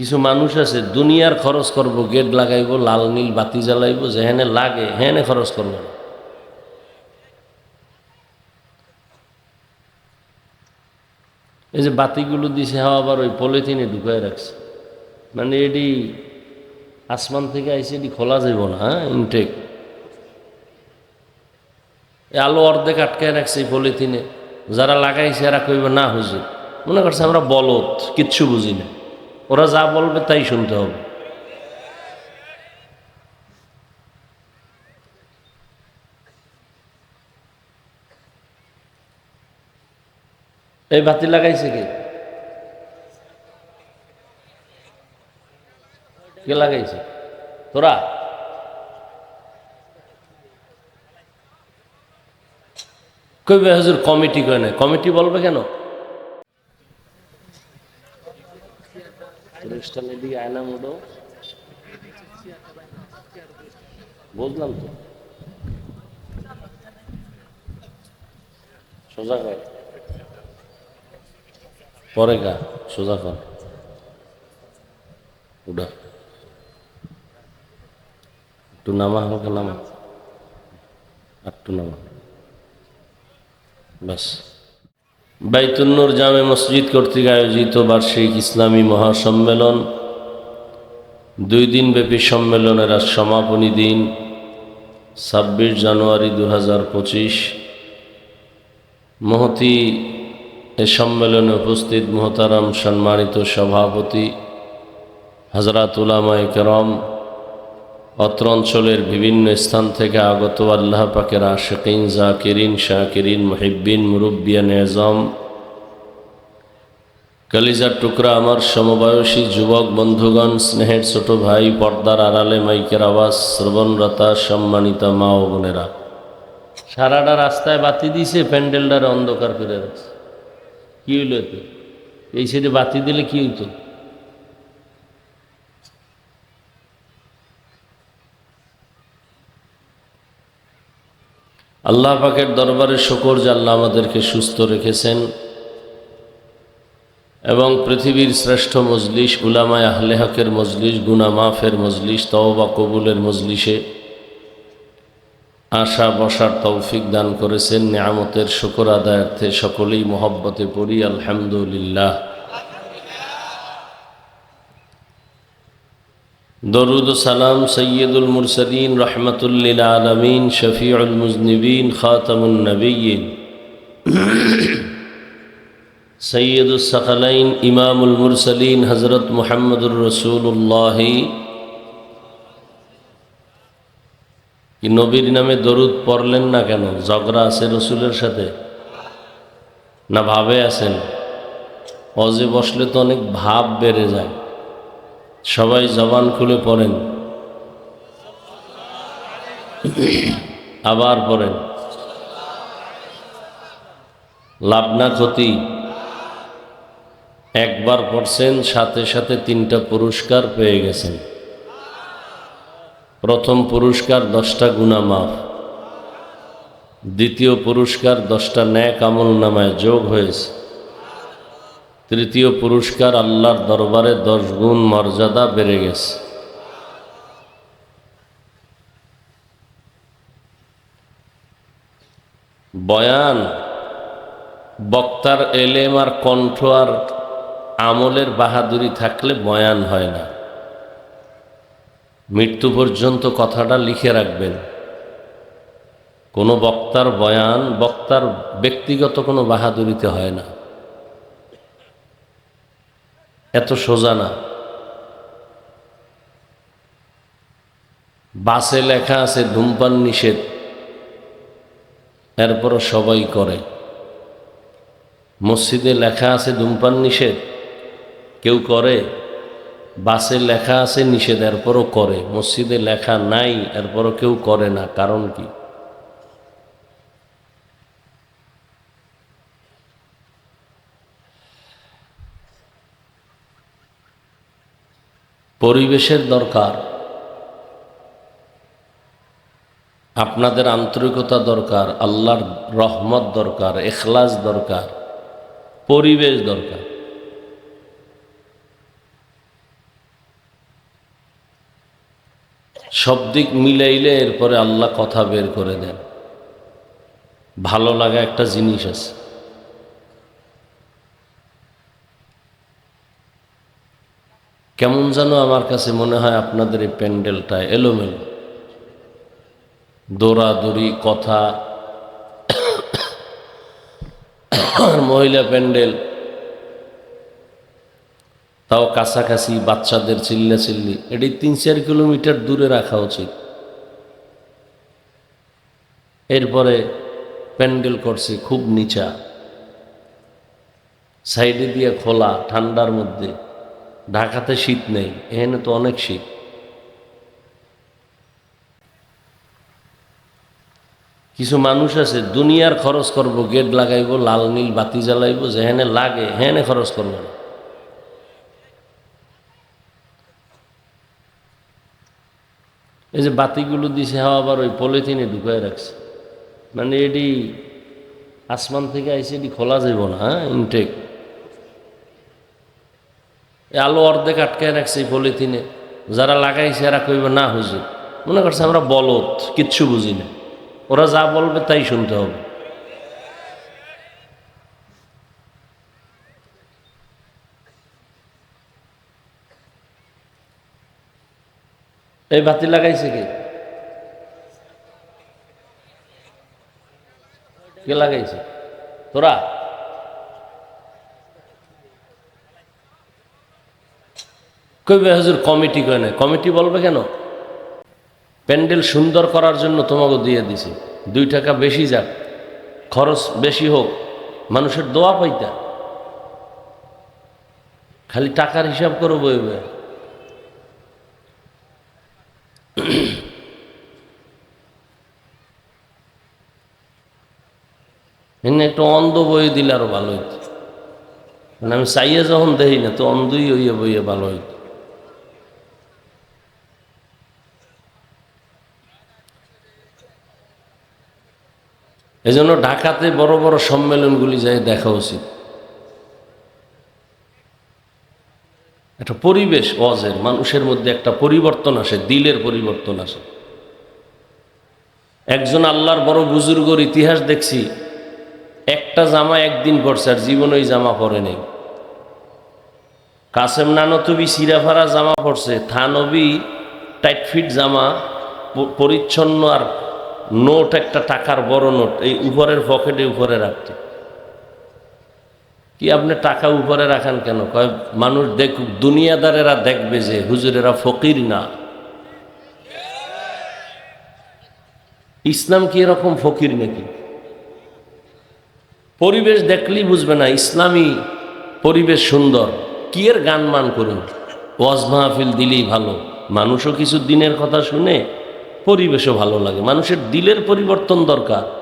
কিছু মানুষ আছে, দুনিয়ার খরচ করব, গেট লাগাইব, লাল নীল বাতি জ্বালাইব যেখানে লাগে হেনে খরচ করব না। এই যে বাতিগুলো দিছে হাওয়া আবার ওই পলিথিনে ঢুকায় রাখছে। মানে এটি আসমান থেকে আইসে এটি খোলা যাব না হ্যাঁ ইনটেক এই আলো অর্ধেক আটকায় রাখছে এই পলিথিনে। যারা লাগাইছে, এরা কইবে, না হুজুর। মনে করছে আমরা বলত কিচ্ছু বুঝি না। ওরা যা বলবে তাই শুনতে হবে। এই বাতি লাগাইছে কে? কে লাগাইছে? তোরা? কইবে হুজুর কমিটি কয় না কমিটি বলবে কেন? অনুষ্ঠানের দিকে আয়না মুডো বুঝলাম তো। সোজা কর। পরে গা, সোজা কর। উডা একটু নামা, হালকা নামা। একটু নামা। বাস বাইতুন্নুর জামে মসজিদ কর্তৃক আয়োজিত বার্ষিক ইসলামী মহাসম্মেলন। দুই দিনব্যাপী সম্মেলনের আজ সমাপনী দিন, ছাব্বিশ জানুয়ারি দু হাজার পঁচিশ। মহতি এ সম্মেলনে উপস্থিত মোহতারাম সম্মানিত সভাপতি হজরত উলামায় কেরম অত্র অঞ্চলের বিভিন্ন স্থান থেকে আগত আল্লাহ পাকের আশেকিন, জাকিরিন, শাকিরিন, মহিব্বিন মুরব্বিয়ান এজম কালিজার টুকরা আমার সমবয়সী যুবক বন্ধুগণ, স্নেহের ছোট ভাই, পর্দার আড়ালে মাইকের আওয়াজ, শ্রবণরতা, সম্মানিতা মা ও বোনেরা। সারাটা রাস্তায় বাতি দিছে, প্যান্ডেলটারে অন্ধকার করে রাখছে। কি হইল এই সাইডে বাতি দিলে কি হইতো? আল্লাহ পাকের দরবারে শকর আল্লাহ আমাদেরকে সুস্থ রেখেছেন। এবং পৃথিবীর শ্রেষ্ঠ মজলিস, উলামায় আহলে হকের মজলিস গুনা মাফের মজলিস, তওবা কবুলের মজলিসে আশা বসার তৌফিক দান করেছেন। নিয়ামতের শকর আদায়ার্থে সকলেই মোহব্বতে পড়ি, আলহামদুলিল্লাহ। দরুদ সালাম সৈয়দুল মুরসলিন রহমতুল্লিল আলমিন, শফিউল মুজনিবিন খাতামুল নবীন। সৈয়দুল সকলাইন, ইমামুল মুরসলিন হজরত মোহাম্মদুর রসুল্লাহ নবীর নামে দরুদ পড়লেন না কেন? ঝগড়া আছে রসুলের সাথে? না ভাবে আছেন? অজে বসলে তো অনেক ভাব বেড়ে যায়। সবাই জবান খুলে পড়েন। আবার পড়েন। লাভ না ক্ষতি। একবার পড়ছেন, সাথে সাথে তিনটা পুরস্কার পেয়ে গেছেন। প্রথম পুরস্কার দশটা গুণা মাফ। দ্বিতীয় পুরস্কার দশটা ন্যাক আমল নামায় যোগ হয়েছে। তৃতীয় পুরস্কার আল্লাহর দরবারে দশ গুণ মর্যাদা বেড়ে গেছে। বয়ান, বক্তার এলেম আর কণ্ঠ আর আমলের বাহাদুরি থাকলে বয়ান হয় না। মৃত্যু পর্যন্ত কথাটা লিখে রাখবেন। কোনো বক্তার বয়ান, বক্তার ব্যক্তিগত কোনো বাহাদুরিতে হয় না। এত সোজা না। বাসে লেখা আছে, ধূমপান নিষেধ। এরপরও সবাই করে। মসজিদে লেখা আছে, ধূমপান নিষেধ। কেউ করে, বাসে লেখা আছে, নিষেধ। এরপরও করে। মসজিদে লেখা নাই, এরপরও কেউ করে না। কারণ কি? পরিবেশের দরকার, আপনাদের আন্তরিকতা দরকার, আল্লাহর রহমত দরকার, এখলাস দরকার, পরিবেশ দরকার। সব দিক মিলাইলে এরপরে আল্লাহ কথা বের করে দেন। ভালো লাগা একটা জিনিস আছে। কেমন যেন আমার কাছে মনে হয় আপনাদের এই প্যান্ডেলটা এলোমেলো। দৌড়াদৌড়ি, কথা, মহিলা প্যান্ডেল, তাও কাছাকাছি বাচ্চাদের চিল্লা চিল্লি এটি তিন চার কিলোমিটার দূরে রাখা উচিত। এরপরে প্যান্ডেল করছে খুব নিচা। সাইডে দিয়ে খোলা, ঠান্ডার মধ্যে। ঢাকাতে শীত নেই, এখানে তো অনেক শীত। কিছু মানুষ আছে, দুনিয়ার খরচ করব, গেট লাগাইব, লাল নীল বাতি জ্বালাইবো, যেখানে লাগে হেনে খরচ করব না। এই যে বাতিগুলো দিছে হাওয়া আবার ওই পলিথিনে ঢুকায় রাখছে। মানে এটি আসমান থেকে আইসে এটি খোলা যাব না হ্যাঁ ইনটেক এই আলো অর্ধেক আটকায় রাখছে পলিথিনে। যারা লাগাইছে এরা কইবে, না হুজুর। মনে করছে আমরা বলত কিচ্ছু বুঝি না। ওরা যা বলবে তাই শুনতে হবে। এই বাতি লাগাইছে কে? কে লাগাইছে? তোরা? কইবে, হুজুর, কমিটি কয় না কমিটি বলবে কেন? প্যান্ডেল সুন্দর করার জন্য তোমাকে দিয়ে দিছে। দুই টাকা বেশি যাক, খরচ বেশি হোক, মানুষের দোয়া পাইতা। খালি টাকার হিসাব করে বইবে এমনি একটু অন্ধ বই দিলে আরও ভালো হইত। মানে আমি চাইয়ে যখন দেখি না, তো অন্ধই হইয়া বইয়ে ভালো হইত। এজন্য ঢাকাতে বড় বড় সম্মেলনগুলি যাই দেখা উচিত। একটা পরিবেশ অজের মানুষের মধ্যে একটা পরিবর্তন আসে, দিলের পরিবর্তন আসে। একজন আল্লাহর বড় বুজুর্গর ইতিহাস দেখছি, একটা জামা একদিন পরছে আর জীবন ওই জামা পরে নেই। কাসেম নানতবি সিরাফারা জামা পরছে থানবি টাইট ফিট জামা পরিচ্ছন্ন আর নোট একটা টাকার বড় নোট, এই উপরের পকেটে উপরে রাখতে। কি আপনি টাকা উপরে রাখেন কেন? কয়, মানুষ দেখ দুনিয়াদারেরা দেখবে যে হুজুরেরা ফকির না। ইসলাম কি এরকম ফকির নাকি? পরিবেশ দেখলেই বুঝবে না, ইসলামী পরিবেশ সুন্দর। কি এর গান মান করুন? ওয়াজ মাহফিল দিলেই ভালো। মানুষও কিছু দিনের কথা শুনে পরিবেশও ভালো লাগে। মানুষের দিলের পরিবর্তন দরকার।